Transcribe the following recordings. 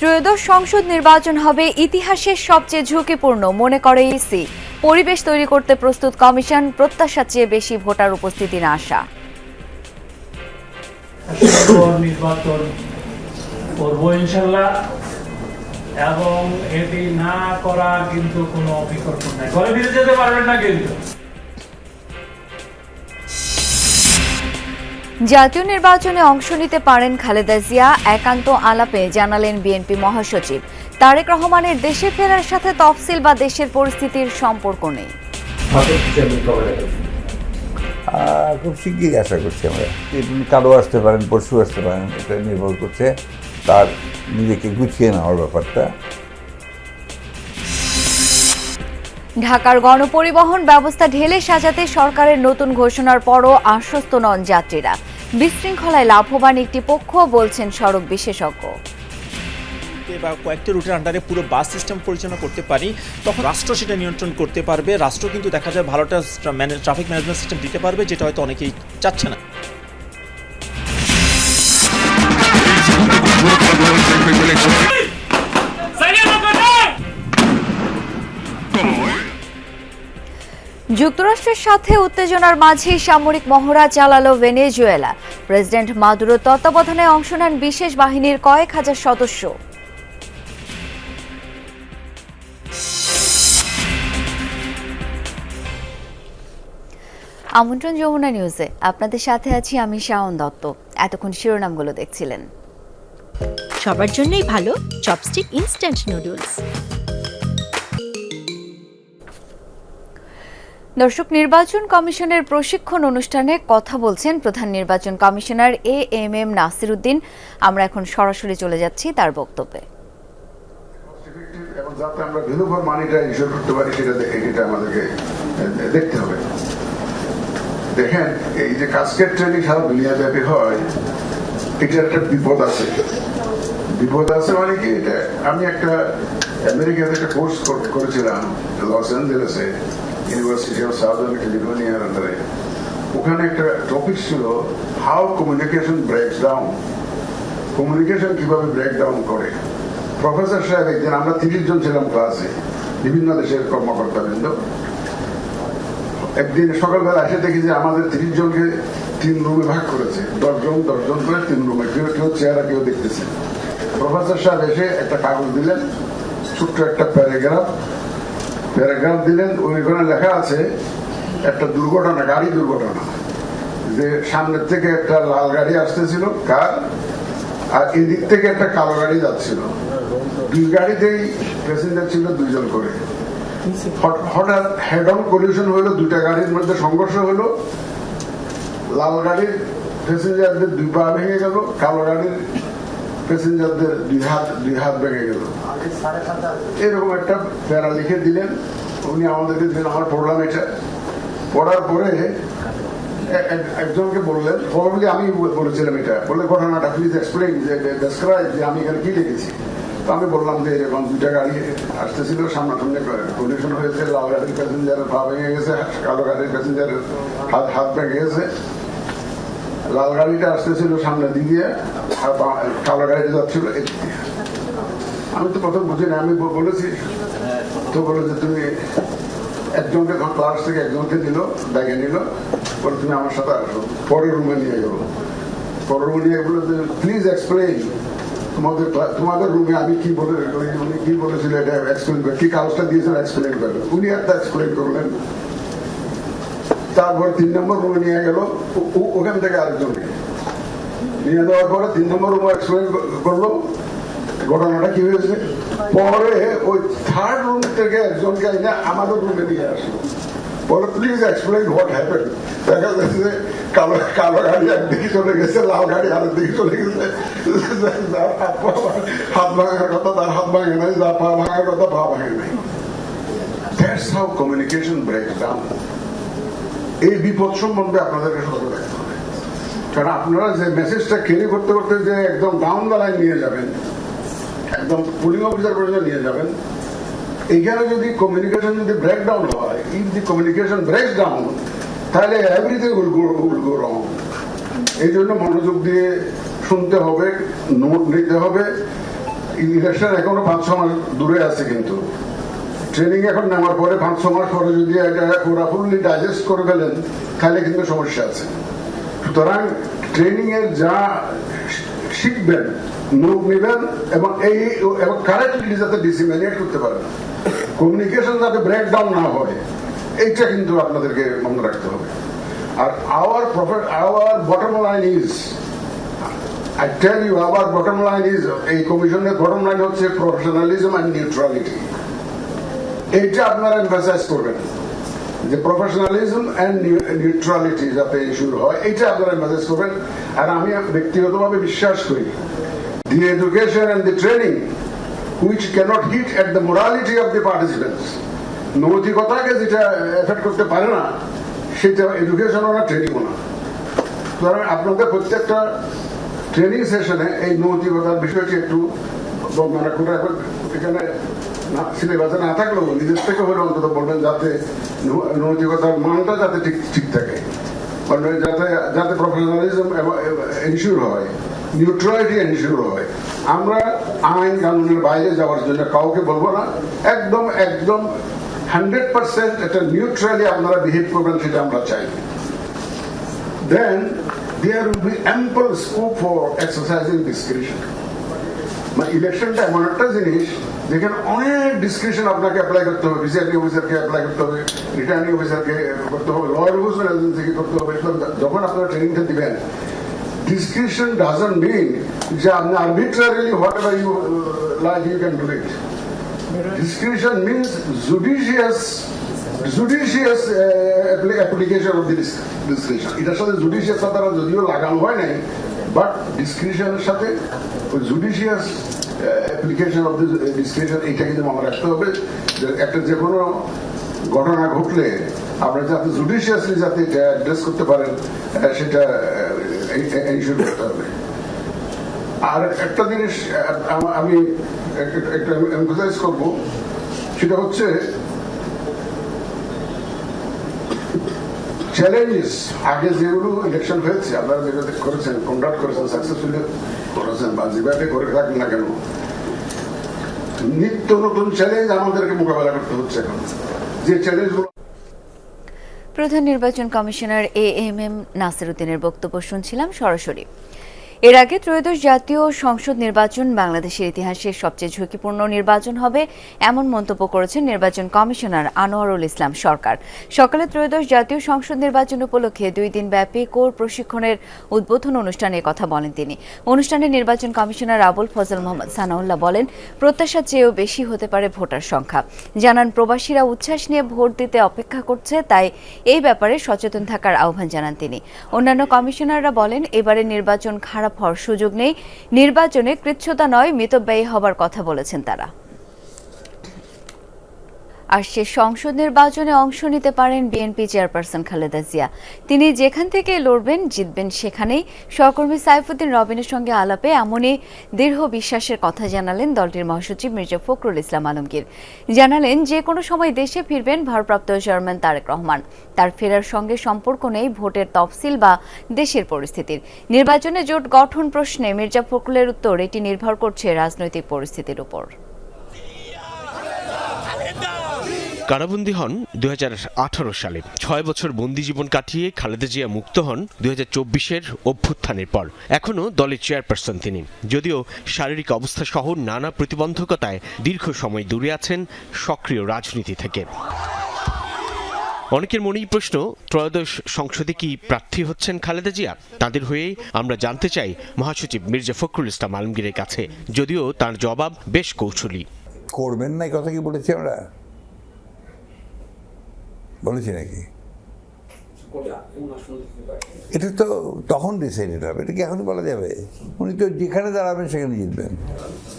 ত্রয়োদশ সংসদ নির্বাচন হবে ইতিহাসের সবচেয়ে ঝুঁকিপূর্ণ, মনে করে ইসি। পরিবেশ তৈরি করতে প্রস্তুত কমিশন, প্রত্যাশার চেয়ে বেশি ভোটার নির্বাচন করব ইনশাল্লাহ, এবং এটি না করা কিন্তু কোনো বিকল্প নাই। ঘরে ফিরে যেতে পারবেন না কিন্তু। জাতীয় নির্বাচনে অংশ নিতে পারেন খালেদা জিয়া একান্ত আলাপে জানালেন বিএনপি মহাসচিব। তারেক রহমানের দেশে ফেরার সাথে তফসিল বা দেশের পরিস্থিতির সম্পর্ক নেই। খুব শিগগিরই আশা করছি আমরা। তিনি কালও আসতে পারেন পরশু আসতে পারেন এটা নির্ভর করছে তার নিজেকে গুছিয়ে নেওয়ার ব্যাপারটা। ঢাকার গণপরিবহন ব্যবস্থা ঢেলে সাজাতে সরকারের নতুন ঘোষণার পরও আশ্বস্ত নন যাত্রীরা। বিশৃঙ্খলায় লাভবান একটি পক্ষ বলছেন সড়ক বিশেষজ্ঞ। বা কয়েকটি রুটের আন্ডারে পুরো বাস সিস্টেম পরিচালনা করতে পারি তখন রাষ্ট্র সেটা নিয়ন্ত্রণ করতে পারবে রাষ্ট্র কিন্তু দেখা যায় ভালোটা ট্রাফিক ম্যানেজমেন্ট সিস্টেম দিতে পারবে যেটা হয়তো অনেকেই চাচ্ছে না। যুক্তরাষ্ট্রের সাথে উত্তেজনার মাঝেই সামরিক মহড়া চালালো ভেনেজুয়েলা। প্রেসিডেন্ট মাদুরো তত্ত্বাবধানে অংশ নেন বিশেষ বাহিনীর কয়েক হাজার সদস্য। আমন্ত্রণ যমুনা নিউজে। আপনাদের সাথে আছি আমি শাওন দত্ত। এতক্ষণ শিরোনামগুলো দেখছিলেন। সবার জন্যই ভালো, চপস্টিক ইনস্ট্যান্ট নুডলস দর্শক, নির্বাচন কমিশনের প্রশিক্ষণ অনুষ্ঠানে কথা বলছেন প্রধান নির্বাচন commissioner A M M Nasir Uddin আমরা এখন সরাসরি চলে যাচ্ছি তার বক্তব্যে। এটা দেখেন, এই যে কাস্কেট ট্রেনিং সারা দুনিয়া ব্যাপী হয় এটার একটা বিপদ আছে। বিপদ আছে মানে কি? এটা আমি একটা, আমেরিকাতে একটা কোর্স করেছিলাম, লস অ্যাঞ্জেলেসে। ইউনিভার্সিটি অফ সাউদার্ন ক্যালিফোর্নিয়ার আন্ডারে ওখানে একটা টপিক ছিল how communication breaks down communication কীভাবে ব্রেক ডাউন করে? প্রফেসর সাহেব একদিন, আমরা তিরিশ জন ছিলাম ক্লাসে বিভিন্ন দেশের কর্মকর্তা বৃন্দ একদিন সকালবেলা এসে দেখি যে আমাদের তিরিশ জনকে তিন রুমে ভাগ করেছে। দশজন দশজন করে তিন রুমে কেউ কেউ চেহারা কেউ দেখতেছে। প্রফেসর সাহেব এসে একটা কাগজ দিলেন, ছোট্ট একটা প্যারাগ্রাফ প্যারাগ্রাফ দিলেন ওইখানে লেখা আছে, একটা দুর্ঘটনা, গাড়ি দুর্ঘটনা। যে সামনের থেকে একটা লাল গাড়ি আসতেছিল, কার? আর এদিক থেকে একটা কালো গাড়ি যাচ্ছিল। দুই গাড়িতেই প্যাসেঞ্জার ছিল দুইজন করে। হঠাৎ হেড অন কলিশন হলো, দুইটা গাড়ির মধ্যে সংঘর্ষ হলো। লাল গাড়ির প্যাসেঞ্জারদের দুই পা ভেঙে গেল, কালো গাড়ির প্যাসেঞ্জারদের দুই হাত দুই হাত ভেঙে গেল। এরকম একটা প্যারা লিখে দিলেন। উনি আমাদেরকে দিলেন, আমার পড়লাম এটা। পড়ার পরে একজনকে বললেন প্রবাবলি আমি বলেছিলাম এটা। বললে ঘটনাটা প্লিজ এক্সপ্লেইন যে আমি এখানে কি লিখেছি? তো আমি বললাম যে, এরকম দুইটা গাড়ি আসতেছিল, সামনাসামনি কন্ডিশন হয়েছে, লাল গাড়ির প্যাসেঞ্জারের পা ভেঙে গেছে, কালো গাড়ির প্যাসেঞ্জারের হাত হাত ভেঙে গেছে। লাল গাড়িটা আসতেছিল সামনে দিয়ে, আর কালো গাড়িটা যাচ্ছিল আমি তো প্রথম বুঝি না, আমি বলেছি। তো বলে যে তুমি একজনকে ক্লাস থেকে একজনকে দিল ব্যাগে নিল, বলে তুমি আমার সাথে আসো, পরের রুমে নিয়ে গেল পরের রুমে নিয়ে বলে প্লিজ এক্সপ্লেইন তোমাদের তোমাদের রুমে আমি কি বলে উনি- কি বলেছিল এটা এক্সপ্লেন কি কাগজটা দিয়েছেন এক্সপ্লেন করে? উনি একটা এক্সপ্লেন করলেন। তারপর তিন নম্বর রুমে নিয়ে গেল। ওখান থেকে আরেকজনকে। নিয়ে দেওয়ার পরে তিন নম্বর রুমে এক্সপ্লেন করল। ঘটনাটা কি হয়েছে? পরে ওই থার্ড রুম থেকে একজনকে এনে আমাদের রুমে নিয়ে আসলো। পরে প্লিজ এক্সপ্লেইন হোয়াট হ্যাপেন দেখা যাচ্ছে কালো কালো গাড়ি একদিকে চলে গেছে, লাল গাড়ি আরেক দিকে চলে গেছে। যার হাত পা হাত ভাঙার কথা, তার হাত ভাঙে নাই যার পা ভাঙার কথা, পা ভাঙে নাই। That's how communication break down এই বিপদ সম্বন্ধে আপনাদেরকে সতর্ক থাকতে হবে। কারণ আপনারা যে মেসেজটা ক্যারি করতে করতে যে একদম ডাউন দ্য লাইন নিয়ে যাবেন, একদম পুলিং অফিসার পর্যন্ত নিয়ে যাবেন, এইখানে যদি কমিউনিকেশন যদি ব্রেক ডাউন হয় if the communication break down তাহলে everything will go will go wrong এই জন্য মনোযোগ দিয়ে শুনতে হবে নোট নিতে হবে। ইলেকশন এখনও পাঁচ ছ মাস দূরে আছে কিন্তু। ট্রেনিং এখন নেওয়ার পরে পাঁচ, ছ মাস পরে যদি ফুললি ডাইজেস্ট করে ফেলেন, তাহলে কিন্তু সমস্যা আছে। সুতরাং ট্রেনিং এর যা শিখবেন নোট নেবেন এবং এই এবং কারেক্টলি যাতে ডিসিমিনেট করতে পারেন। কমিউনিকেশন যাতে ব্রেকডাউন না হয়, এইটা কিন্তু আপনাদেরকে মনে রাখতে হবে। আর our profit our bottom line is I tell you our bottom line is এই কমিশনের বটম লাইন হচ্ছে প্রফেশনালিজম অ্যান্ড নিউট্রালিটি এইটা আপনারা এমফাসাইজ করবেন। যে প্রফেশনালিজম অ্যান্ড নিউট্রালিটি যাতে ইস্যুর হয়, এইটা আপনারা এমফাসাইজ করবেন। আর আমি ব্যক্তিগতভাবে বিশ্বাস করি the education and the training which cannot hit at the morality of the participants নৈতিকতাকে যেটা এফেক্ট করতে পারে না, সেটা এডুকেশনও না ট্রেনিংও না। সুতরাং আপনাদের প্রত্যেকটা ট্রেনিং সেশনে এই নৈতিকতার বিষয়টি একটু রাখবেন এখানে সিলেবাসে না থাকলেও নিজের থেকে হলে অন্তত বলবেন যাতে নৈতিকতার মানটা যাতে ঠিক ঠিক থাকে। যাতে যাতে প্রফেশনালিজম এনশিওর হয় নিউট্রালিটি এনশিওর হয়। আমরা আইন কানুনের বাইরে যাওয়ার জন্য কাউকে বলব না। একদম একদম হান্ড্রেড পার্সেন্ট নিউট্রালি আপনারা বিহেভ করবেন সেটা আমরা চাই। There will be ample scope for exercising discretion. মানে ইলেকশনটা এমন একটা জিনিস যেখানে অনেক ডিসক্রিপশন আপনাকে অ্যাপ্লাই করতে হবে বিসিআরটি অফিসারকে অ্যাপ্লাই করতে হবে রিটার্নিং অফিসারকে করতে হবে ল এনফোর্সমেন্ট এজেন্সিকে করতে হবে যখন আপনারা ট্রেনিংটা দিবেন ডিসক্রিপশন ডাজন্ট মিন যে আপনি arbitrarily whatever you like you can do it judicious uh, appli- application of the dis- discretion. এটার সাথে জুডিশিয়াস দ্বারা যদিও লাগানো হয় নাই বাট ডিসক্রিপশনের সাথে judicious application of the discretion এইটা কিন্তু মনে রাখতে হবে যে একটা যে কোনো ঘটনা ঘটলে আপনারা যাতে জুডিশিয়াসলি যাতে এটা অ্যাড্রেস করতে পারেন সেটা এনশিওর করতে হবে। আর একটা জিনিস আমি একটা এমফোসাইজ করব, সেটা হচ্ছে চ্যালেঞ্জেস আগে যেগুলো ইলেকশন হয়েছে, আপনারা যেগুলো করেছেন কন্ডাক্ট করেছেন সাকসেসফুলি করেছেন বা যেভাবে করে থাকেন না কেন, নিত্য নতুন চ্যালেঞ্জ আমাদেরকে মোকাবেলা করতে হচ্ছে এখন। যে চ্যালেঞ্জগুলো প্রধান নির্বাচন commissioner A M M Nasir উদ্দিনের বক্তব্য শুনছিলাম সরাসরি। এর আগে ত্রয়োদশ জাতীয় সংসদ নির্বাচন বাংলাদেশের ইতিহাসে সবচেয়ে ঝুঁকিপূর্ণ নির্বাচন হবে, এমন মন্তব্য করেছেন নির্বাচন কমিশনার আনোয়ারুল ইসলাম সরকার। সকালে ত্রয়োদশ জাতীয় সংসদ নির্বাচন উপলক্ষে দুই দিন ব্যাপী কোর প্রশিক্ষণের উদ্বোধন অনুষ্ঠানে কথা বলেন তিনি। অনুষ্ঠানে নির্বাচন কমিশনার আবুল ফজল মোহাম্মদ সানাউল্লাহ বলেন, প্রত্যাশার চেয়েও বেশি হতে পারে ভোটার সংখ্যা। জানান, প্রবাসীরা উচ্ছ্বাস নিয়ে ভোট দিতে অপেক্ষা করছে, তাই এই ব্যাপারে সচেতন থাকার আহ্বান জানান তিনি। অন্যান্য কমিশনাররা বলেন এবারে নির্বাচন খারাপ হওয়ার সুযোগ নেই। নির্বাচনে কৃচ্ছতা নয় মিতব্যয়ী হবার কথা বলেছেন তারা। আসছে সংসদ নির্বাচনে অংশ নিতে পারেন বিএনপি চেয়ারপারসন খালেদা জিয়া। তিনি যেখান থেকে লড়বেন, জিতবেন সেখানেই। সহকর্মী সাইফুদ্দিন রবিনের সঙ্গে আলাপে এমনই দৃঢ় বিশ্বাসের কথা জানালেন দলটির মহাসচিব মির্জা ফখরুল ইসলাম আলমগীর। জানালেন, যে কোনো সময় দেশে ফিরবেন ভারপ্রাপ্ত চেয়ারম্যান তারেক রহমান। তার ফেরার সঙ্গে সম্পর্ক নেই ভোটের তফসিল বা দেশের পরিস্থিতির। নির্বাচনে জোট গঠন প্রশ্নে মির্জা ফখরুলের উত্তর এটি নির্ভর করছে রাজনৈতিক পরিস্থিতির উপর। কারাবন্দী হন দু হাজার আঠারো সালে। ছয় বছর বন্দি জীবন কাটিয়ে খালেদা জিয়া মুক্ত হন দুই হাজার অভ্যুত্থানের পর। এখনও দলের চেয়ারপারসন তিনি। যদিও শারীরিক অবস্থা সহ নানা প্রতিবন্ধকতায় দীর্ঘ সময় দূরে আছেন সক্রিয় রাজনীতি থেকে। অনেকের মনেই প্রশ্ন, ত্রয়োদশ সংসদে কি প্রার্থী হচ্ছেন খালেদা জিয়া? তাদের হয়েই আমরা জানতে চাই মহাসচিব মির্জা ফখরুল ইসলাম আলমগীরের কাছে। যদিও তার জবাব বেশ কৌশলী। করবেন না কথা কি বলেছি আমরা? বলেছি নাকি? এটা তো তখন ডিসাইডেড হবে এটা কি এখনই বলা যাবে? উনি তো যেখানে দাঁড়াবেন সেখানে জিতবেন।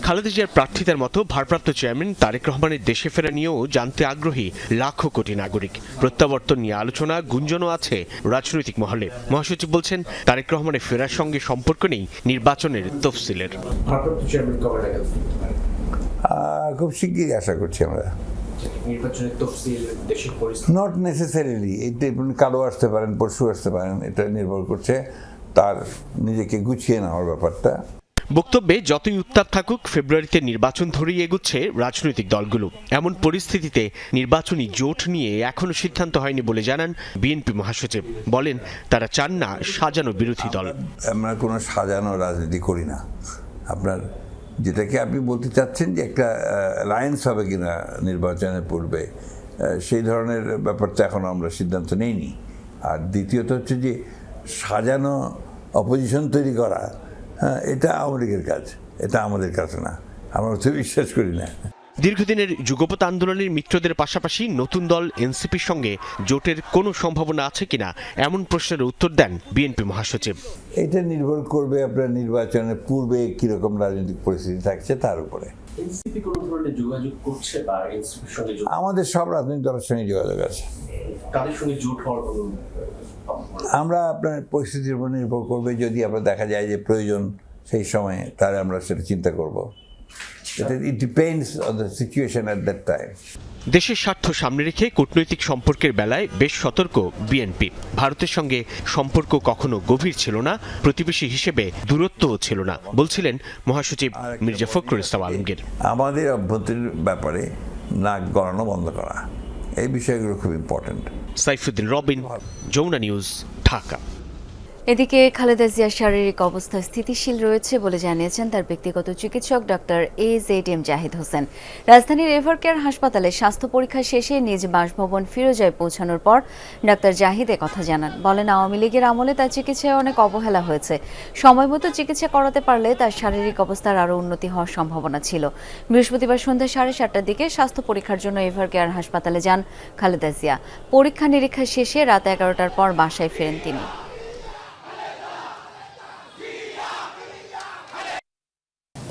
খালেদা জিয়ার প্রার্থিতার মতো ভারপ্রাপ্ত চেয়ারম্যান তারেক রহমানের দেশে ফেরা নিয়েও জানতে আগ্রহী লাখো কোটি নাগরিক। প্রত্যাবর্তন নিয়ে আলোচনা গুঞ্জনও আছে রাজনৈতিক মহলে। মহাসচিব বলছেন তারেক রহমানের ফেরার সঙ্গে সম্পর্ক নেই নির্বাচনের তফসিলের। খুব শিগগিরই আশা করছি আমরা। নির্বাচনের তফসিল দেশের পরিস্থিতি। নট নেসেসারিলি এটা কালো আসতে পারেন পরশু আসতে পারেন এটা নির্ভর করছে তার নিজেকে গুছিয়ে নেওয়ার ব্যাপারটা। বক্তব্যে যতই উত্তাপ থাকুক ফেব্রুয়ারিতে নির্বাচন ধরেই এগুচ্ছে রাজনৈতিক দলগুলো। এমন পরিস্থিতিতে নির্বাচনী জোট নিয়ে এখনও সিদ্ধান্ত হয়নি বলে জানান বিএনপি মহাসচিব। বলেন তারা চান না সাজানো বিরোধী দল। আমরা কোনো সাজানো রাজনীতি করি না। আপনার যেটাকে আপনি বলতে চাচ্ছেন যে একটা অ্যালায়েন্স হবে কিনা নির্বাচনের পূর্বে সেই ধরনের ব্যাপারটা এখন আমরা সিদ্ধান্ত নেইনি। আর দ্বিতীয়ত হচ্ছে যে সাজানো অপোজিশন তৈরি করা হ্যাঁ এটা আওয়ামী লীগের কাজ, এটা আমাদের কাজ না। আমরা তো বিশ্বাস করি না। দীর্ঘদিনের যুগপৎ আন্দোলনের মিত্রদের পাশাপাশি নতুন দল এনসিপির সঙ্গে জোটের কোনো সম্ভাবনা আছে কিনা এমন প্রশ্নের উত্তর দেন বিএনপি মহাসচিব। এটা নির্ভর করবে আপনার নির্বাচনের পূর্বে কীরকম রাজনৈতিক পরিস্থিতি থাকছে তার উপরে। আমাদের সব রাজনৈতিক দলের সঙ্গে যোগাযোগ আছে? আমরা আপনার পরিস্থিতির উপর নির্ভর করবে যদি আমরা দেখা যায় যে প্রয়োজন সেই সময়ে তাহলে আমরা সেটা চিন্তা করব। দেশের স্বার্থ সামনে রেখে কূটনৈতিক সম্পর্কের বেলায় বেশ সতর্ক বিএনপি ভারতের সঙ্গে সম্পর্ক কখনো গভীর ছিল না প্রতিবেশী হিসেবে দূরত্বও ছিল না বলছিলেন মহাসচিব মির্জা ফখরুল ইসলাম আলমগীর। আমাদের অভ্যন্তরীণ ব্যাপারে নাক গড়ানো বন্ধ করা। এই বিষয়গুলো খুব ইম্পর্ট্যান্ট সাইফুদ্দিন রবিন যমুনা নিউজ ঢাকা। এদিকে খালেদা জিয়ার শারীরিক অবস্থা স্থিতিশীল রয়েছে বলে জানিয়েছেন তার ব্যক্তিগত চিকিৎসক doctor A Z M Zahid Hossain. রাজধানীর এভারকেয়ার হাসপাতালে স্বাস্থ্য পরীক্ষা শেষে নিজ বাসভবন ফিরোজায় পৌঁছানোর পর ডাক্তার জাহিদ কথা জানান। বলেন, আওয়ামী লীগের আমলে তার চিকিৎসায় অনেক অবহেলা হয়েছে। সময়মতো চিকিৎসা করাতে পারলে তার শারীরিক অবস্থার আরও উন্নতি হওয়ার সম্ভাবনা ছিল। বৃহস্পতিবার সন্ধ্যা সাড়ে সাতটার দিকে স্বাস্থ্য পরীক্ষার জন্য এভারকেয়ার হাসপাতালে যান খালেদা জিয়া। পরীক্ষা নিরীক্ষা শেষে রাত এগারোটার পর বাসায় ফেরেন তিনি।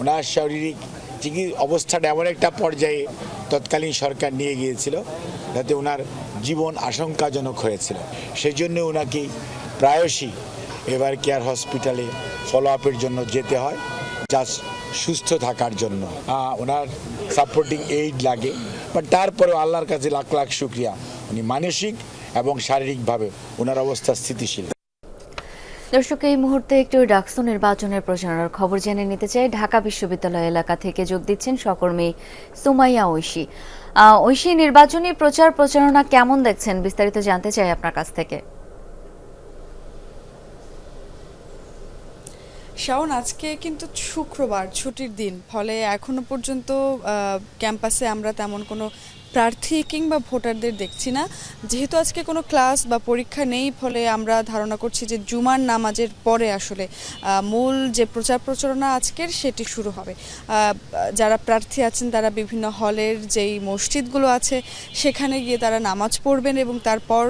ওনার শারীরিক চিকিৎসা অবস্থাটা এমন একটা পর্যায়ে তৎকালীন সরকার নিয়ে গিয়েছিল, যাতে ওনার জীবন আশঙ্কাজনক হয়েছিল। সেই জন্য ওনাকে প্রায়শই এবার কেয়ার হসপিটালে ফলো আপের জন্য যেতে হয় জাস্ট সুস্থ থাকার জন্য। ওনার সাপোর্টিং এইড লাগে বাট তারপরেও আল্লাহর কাছে লাখ লাখ শুক্রিয়া। উনি মানসিক এবং শারীরিকভাবে ওনার অবস্থা স্থিতিশীল। দর্শক, এই মুহূর্তে একটু ডাকসু নির্বাচনের প্রচারণার খবর জেনে নিতে চাই। ঢাকা বিশ্ববিদ্যালয় এলাকা থেকে যোগ দিচ্ছেন সহকর্মী সুমাইয়া ঐশী। ঐশী, নির্বাচনী প্রচার প্রচারণা কেমন দেখছেন? বিস্তারিত জানতে চাই আপনার কাছ থেকে। শাওন, আজকে কিন্তু শুক্রবার, ছুটির দিন। ফলে এখনও পর্যন্ত ক্যাম্পাসে আমরা তেমন কোনো প্রার্থী কিংবা ভোটারদের দেখছি না। যেহেতু আজকে কোনো ক্লাস বা পরীক্ষা নেই, ফলে আমরা ধারণা করছি যে জুমার নামাজের পরে আসলে মূল যে প্রচার প্রচারণা আজকের সেটি শুরু হবে। যারা প্রার্থী আছেন, তারা বিভিন্ন হলের যেই মসজিদগুলো আছে, সেখানে গিয়ে তারা নামাজ পড়বেন এবং তারপর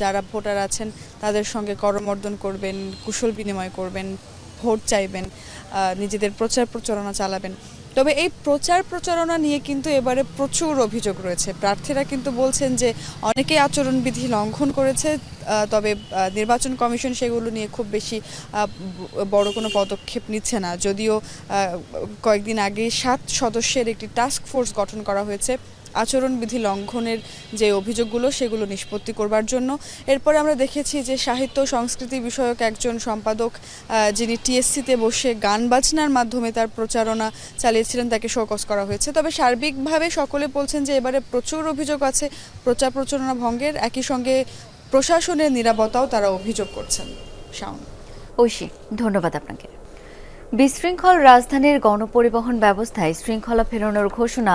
যারা ভোটার আছেন, তাদের সঙ্গে করমর্দন করবেন, কুশল বিনিময় করবেন, ভোট চাইবেন নিজেদের প্রচার প্রচারণা চালাবেন। তবে এই প্রচার প্রচারণা নিয়ে কিন্তু এবারে প্রচুর অভিযোগ রয়েছে। প্রার্থীরা কিন্তু বলছেন যে অনেকেই আচরণবিধি লঙ্ঘন করেছে তবে নির্বাচন কমিশন সেগুলো নিয়ে খুব বেশি বড় কোনো পদক্ষেপ নিচ্ছে না। যদিও কয়েকদিন আগে সাত সদস্যের একটি টাস্ক ফোর্স গঠন করা হয়েছে। আচরণবিধি লঙ্ঘনের যে অভিযোগগুলো, সেগুলো নিষ্পত্তি করবার জন্য। এরপরে আমরা দেখেছি যে সাহিত্য সংস্কৃতি বিষয়ক একজন সম্পাদক যিনি টিএসসিতে বসে গান বাজনার মাধ্যমে তার প্রচারণা চালিয়েছিলেন, তাকে শোকস করা হয়েছে। তবে সার্বিকভাবে সকলে বলছেন যে এবারে প্রচুর অভিযোগ আছে, প্রচার প্রচারণা ভঙ্গের। একই সঙ্গে প্রশাসনের নিরাপত্তাও তারা অভিযোগ করছেন। শাওন। ঐশী, ধন্যবাদ আপনাকে। বিশৃঙ্খল রাজধানীর গণপরিবহন ব্যবস্থায় শৃঙ্খলা ফেরানোর ঘোষণা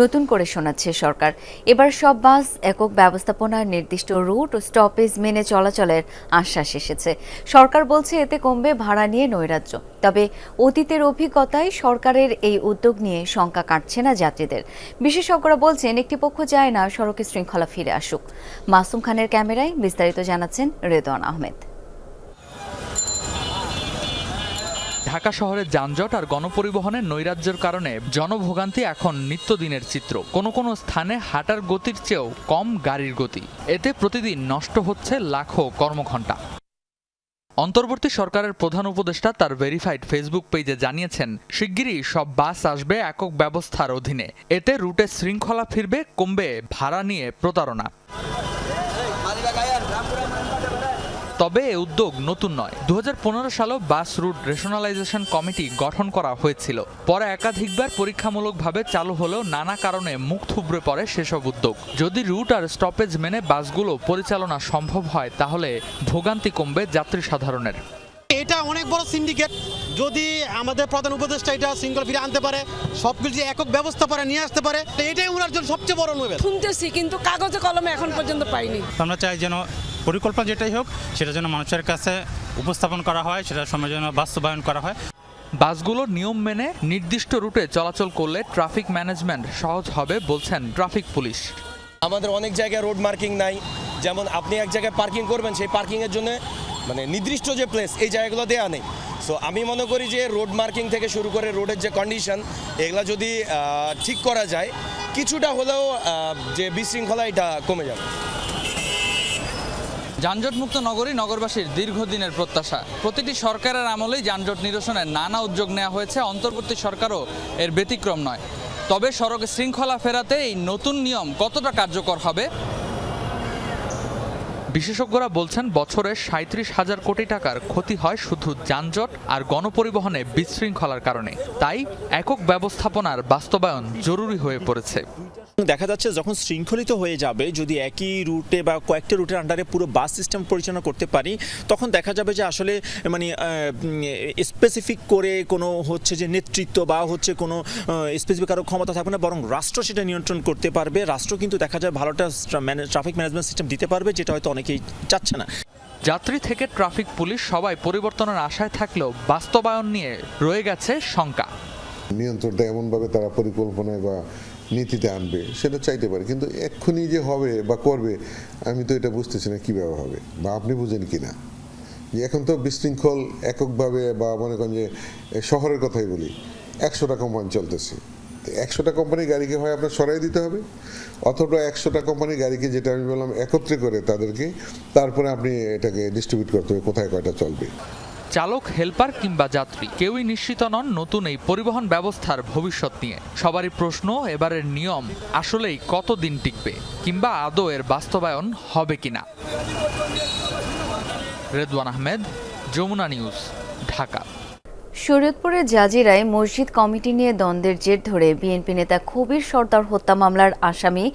নতুন করে শোনাচ্ছে সরকার। এবার সব বাস, একক ব্যবস্থাপনার নির্দিষ্ট রুট ও স্টপেজ মেনে চলাচলের আশ্বাস এসেছে। সরকার বলছে এতে কমবে ভাড়া নিয়ে নৈরাজ্য। তবে অতীতের অভিজ্ঞতায় সরকারের এই উদ্যোগ নিয়ে শঙ্কা কাটছে না যাত্রীদের। বিশেষজ্ঞরা বলছেন, একটি পক্ষ চায় না সড়কে শৃঙ্খলা ফিরে আসুক। মাসুম খানের ক্যামেরায় বিস্তারিত জানাচ্ছেন রেদওয়ান আহমেদ। ঢাকা শহরের যানজট আর গণপরিবহনের নৈরাজ্যের কারণে জনভোগান্তি এখন নিত্যদিনের চিত্র। কোনো কোনো স্থানে হাঁটার গতির চেয়েও কম গাড়ির গতি। এতে প্রতিদিন নষ্ট হচ্ছে লাখো কর্মঘণ্টা। অন্তর্বর্তী সরকারের প্রধান উপদেষ্টা তার ভেরিফাইড ফেসবুক পেজে জানিয়েছেন, শিগগিরই সব বাস আসবে একক ব্যবস্থার অধীনে। এতে রুটে শৃঙ্খলা ফিরবে, কমবে ভাড়া নিয়ে প্রতারণা। তবে এ উদ্যোগ নতুন নয়। দু সালেও বাস রুট রেশনালাইজেশন কমিটি গঠন করা হয়েছিল। পরে একাধিকবার পরীক্ষামূলকভাবে চালু হলেও নানা কারণে মুখ থুবড়ে পড়ে সেসব উদ্যোগ। যদি রুট আর স্টপেজ মেনে বাসগুলো পরিচালনা সম্ভব হয় তাহলে ভোগান্তি কমবে যাত্রী সাধারণের। এটা অনেক বড় সিন্ডিকেট। যদি আমাদের প্রধান উপদেষ্টা এটা শৃঙ্খলা ফিরে আনতে পারে সবকিছু যে একক ব্যবস্থা করে নিয়ে আসতে পারে তো এটাই ওনার জন্য সবচেয়ে বড় নোবেল শুনতেছি কিন্তু কাগজে কলমে এখন পর্যন্ত পাইনি। আমরা চাই যেন পরিকল্পনা যেটাই হোক সেটা যেন মানুষের কাছে উপস্থাপন করা হয় সেটা সময় যেন বাস্তবায়ন করা হয়। বাসগুলো নিয়ম মেনে নির্দিষ্ট রুটে চলাচল করলে ট্রাফিক ম্যানেজমেন্ট সহজ হবে বলছেন ট্রাফিক পুলিশ। আমাদের অনেক জায়গায় রোড মার্কিং নাই। যেমন আপনি এক জায়গায় পার্কিং করবেন সেই পার্কিংয়ের জন্য মানে নির্দিষ্ট যে প্লেস এই জায়গাগুলো দেওয়া নেই। সো আমি মনে করি যে রোড মার্কিং থেকে শুরু করে রোডের যে কন্ডিশন এগুলা যদি ঠিক করা যায় কিছুটা হলেও যে বিশৃঙ্খলা এটা কমে যাবে। যানজটমুক্ত নগরী নগরবাসীর দীর্ঘদিনের প্রত্যাশা। প্রতিটি সরকারের আমলেই যানজট নিরসনের নানা উদ্যোগ নেওয়া হয়েছে, অন্তর্বর্তী সরকারও এর ব্যতিক্রম নয়। তবে সড়কে শৃঙ্খলা ফেরাতে এই নতুন নিয়ম কতটা কার্যকর হবে? বিশেষজ্ঞরা বলছেন, বছরে সাঁত্রিশ হাজার কোটি টাকার ক্ষতি হয় শুধু যানজট আর গণপরিবহনে বিশৃঙ্খলার কারণে। তাই একক ব্যবস্থাপনার বাস্তবায়ন জরুরি হয়ে পড়েছে। দেখা যাচ্ছে যখন শৃঙ্খলিত হয়ে যাবে, যদি একই রুটে বা কয়েকটা রুটের আন্ডারে পুরো বাস সিস্টেম পরিচালনা করতে পারি, তখন দেখা যাবে যে আসলে মানে স্পেসিফিক করে কোনো হচ্ছে যে নেতৃত্ব বা হচ্ছে কোনো স্পেসিফিক কারও ক্ষমতা থাকবে না, বরং রাষ্ট্র সেটা নিয়ন্ত্রণ করতে পারবে। রাষ্ট্র কিন্তু দেখা যায় ভালোটা ট্রাফিক ম্যানেজমেন্ট সিস্টেম দিতে পারবে, যেটা হয়তো অনেকেই চাচ্ছে না। যাত্রী থেকে ট্রাফিক পুলিশ সবাই পরিবর্তনের আশায় থাকলেও বাস্তবায়ন নিয়ে রয়ে গেছে শঙ্কা। নিয়ন্ত্রণটা এমনভাবে তারা পরিকল্পনায় বা নীতিতে আনবে সেটা চাইতে পারে। কিন্তু এক্ষুনি যে হবে বা করবে আমি তো এটা বুঝতেছি না কীভাবে হবে বা আপনি বুঝেন কি না? যে এখন তো বিশৃঙ্খল এককভাবে বা মনে করেন যে শহরের কথাই বলি একশোটা কোম্পানি চলতেছে। একশোটা কোম্পানি গাড়িকে হয় আপনার সরাই দিতে হবে, অথবা একশোটা কোম্পানি গাড়িকে যেটা আমি বললাম একত্রে করে তাদেরকে, তারপরে আপনি এটাকে ডিস্ট্রিবিউট করতে হবে, কোথায় কয়টা চলবে। চালক হেলপার কিংবা যাত্রী কেউই নিশ্চিত নন নতুন এই পরিবহন ব্যবস্থার ভবিষ্যৎ নিয়ে। সবারই প্রশ্ন, এবারের নিয়ম আসলেই কতদিন টিকবে, কিংবা আদৌ এর বাস্তবায়ন হবে কিনা। রেদওয়ান আহমেদ, যমুনা নিউজ, ঢাকা। শরীয়তপুরের জাজিরায় মসজিদ কমিটি নিয়ে দ্বন্দ্বের জের ধরে বিএনপি নেতা কবির সর্দার হত্যা মামলার আসামি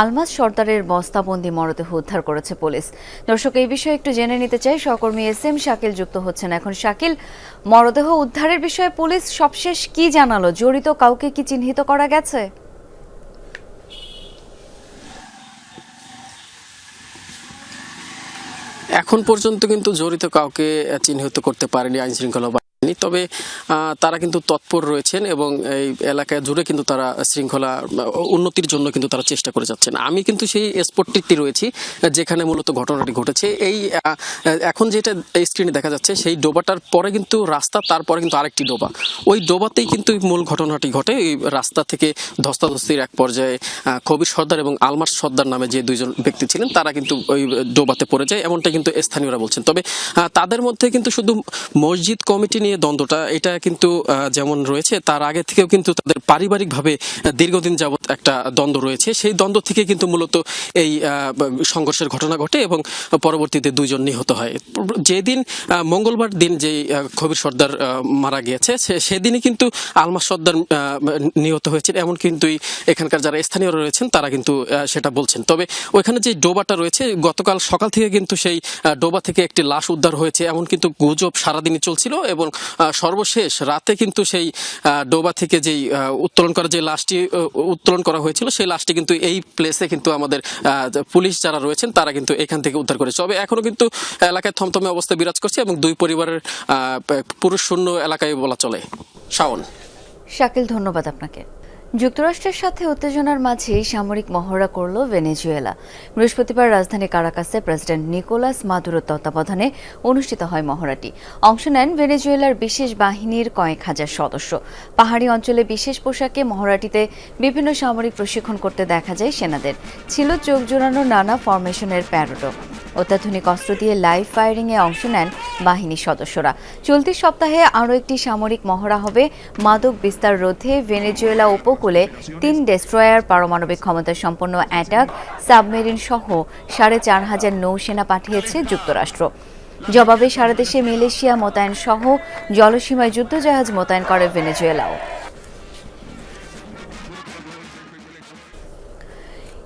আলমাজ সর্দারের বস্তাবন্দি মরদেহ উদ্ধার করেছে পুলিশ। দর্শক, এই বিষয়ে একটু জেনে নিতে চাই। সহকর্মী এস এম শাকিল যুক্ত হচ্ছেন এখন। শাকিল, মরদেহ উদ্ধারের বিষয়ে পুলিশ সবশেষ কি জানালো? জড়িত কাউকে কি চিহ্নিত করা গেছে? এখন পর্যন্ত কিন্তু জড়িত কাউকে চিহ্নিত করতে পারেনি আইন শৃঙ্খলা তবে তারা কিন্তু তৎপর রয়েছেন এবং এই এলাকায় জুড়ে কিন্তু তারা শৃঙ্খলা উন্নতির জন্য কিন্তু তারা চেষ্টা করে যাচ্ছেন। আমি কিন্তু সেই স্পটটিতে রয়েছি, যেখানে মূলত ঘটনাটি ঘটেছে। এই এখন যেটা স্ক্রিনে দেখা যাচ্ছে, সেই ডোবাটার পরে কিন্তু রাস্তা, তারপরে কিন্তু আরেকটি ডোবা। ওই ডোবাতেই কিন্তু মূল ঘটনাটি ঘটে। এই রাস্তা থেকে ধস্তাধস্তির এক পর্যায়ে কবির সর্দার এবং আলমার সর্দার নামে যে দুইজন ব্যক্তি ছিলেন, তারা কিন্তু ওই ডোবাতে পড়ে যায় এমনটা কিন্তু স্থানীয়রা বলছেন। তবে তাদের মধ্যে কিন্তু শুধু মসজিদ কমিটি নিয়ে দ্বন্দ্বটা এটা কিন্তু যেমন রয়েছে তার আগে থেকেও কিন্তু তাদের পারিবারিকভাবে দীর্ঘদিন যাবৎ একটা দ্বন্দ্ব রয়েছে। সেই দ্বন্দ্ব থেকে কিন্তু মূলত এই সংঘর্ষের ঘটনা ঘটে এবং পরবর্তীতে দুইজন নিহত হয়। যেদিন মঙ্গলবার দিন যে কবির সর্দার মারা গিয়েছে সেদিনই কিন্তু আলমাস সর্দার নিহত হয়েছেন। এমন কিন্তু এখানকার যারা স্থানীয় রয়েছেন, তারা কিন্তু সেটা বলছেন। তবে ওইখানে যে ডোবাটা রয়েছে, গতকাল সকাল থেকে কিন্তু সেই ডোবা থেকে একটি লাশ উদ্ধার হয়েছে। এমন কিন্তু গুজব সারাদিনই চলছিল এবং সর্বশেষ রাতে কিন্তু সেই ডোবা থেকে যেই উত্তোলন করা যে লাশটি উত্তোলন করা হয়েছিল, সেই লাশটি কিন্তু এই প্লেসে কিন্তু আমাদের পুলিশ যারা রয়েছেন, তারা কিন্তু এখান থেকে উদ্ধার করেছে। তবে এখনও কিন্তু এলাকায় থমথমে অবস্থা বিরাজ করছে এবং দুই পরিবারের পুরুষ শূন্য এলাকায় বলা চলে। শাওন। শাকিল, ধন্যবাদ আপনাকে। যুক্তরাষ্ট্রের সাথে উত্তেজনার মাঝেই সামরিক মহড়া করল ভেনেজুয়েলা। বৃহস্পতিবার রাজধানী কারাকাসে প্রেসিডেন্ট নিকোলাস মাদুরোর তত্ত্বাবধানে অনুষ্ঠিত হয় মহড়াটি। অংশ নেন ভেনেজুয়েলার বিশেষ বাহিনীর কয়েক হাজার সদস্য। পাহাড়ি অঞ্চলে বিশেষ পোশাকে মহড়াটিতে বিভিন্ন সামরিক প্রশিক্ষণ করতে দেখা যায় সেনাদের। ছিল চোখ জোড়ানো নানা ফরমেশনের প্যারোডো অত্যাধুনিক অস্ত্র দিয়ে লাইভ ফায়ারিংয়ে অংশ নেন বাহিনীর সদস্যরা। চলতি সপ্তাহে আরও একটি সামরিক মহড়া হবে মাদক বিস্তার রোধে ভেনেজুয়েলা উপকূলে তিন ডেস্ট্রয়ার পারমাণবিক ক্ষমতা সম্পন্ন অ্যাটাক সাবমেরিন সহ সাড়ে চার হাজার নৌসেনা পাঠিয়েছে যুক্তরাষ্ট্র। জবাবে সারা দেশে মালয়েশিয়া মোতায়েন সহ জলসীমায় যুদ্ধজাহাজ মোতায়েন করে ভেনেজুয়েলাও।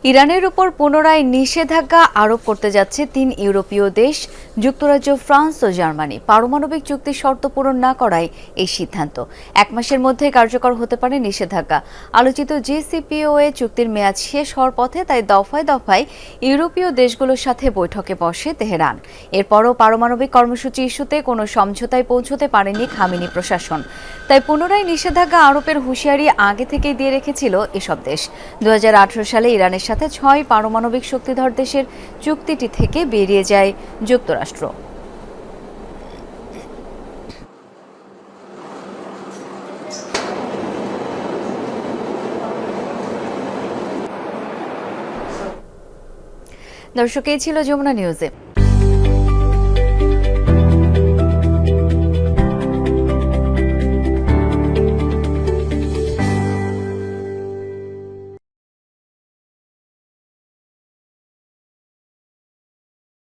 ইরানের উপর পুনরায় নিষেধাজ্ঞা আরোপ করতে যাচ্ছে তিন ইউরোপীয় দেশ, যুক্তরাজ্য, ফ্রান্স ও জার্মানি। পারমাণবিক চুক্তির শর্ত পূরণ না করায় এই সিদ্ধান্ত। এক মাসের মধ্যে কার্যকর হতে পারে নিষেধাজ্ঞা। আলোচিত জিসিপিওএ চুক্তির মেয়াদ শেষ হওয়ার পথে তাই দফায় দফায় ইউরোপীয় দেশগুলোর সাথে বৈঠকে বসে তেহরান। এরপরও পারমাণবিক কর্মসূচি ইস্যুতে কোনো সমঝোতায় পৌঁছতে পারেনি খামিনি প্রশাসন। তাই পুনরায় নিষেধাজ্ঞা আরোপের হুঁশিয়ারি আগে থেকেই দিয়ে রেখেছিল এসব দেশ। দু হাজার আঠারো সালে ইরানের সাথে ছয় পারমাণবিক শক্তিধর দেশের চুক্তিটি থেকে বেরিয়ে যায় যুক্তরাষ্ট্র। দর্শক, এই ছিল যমুনা নিউজে।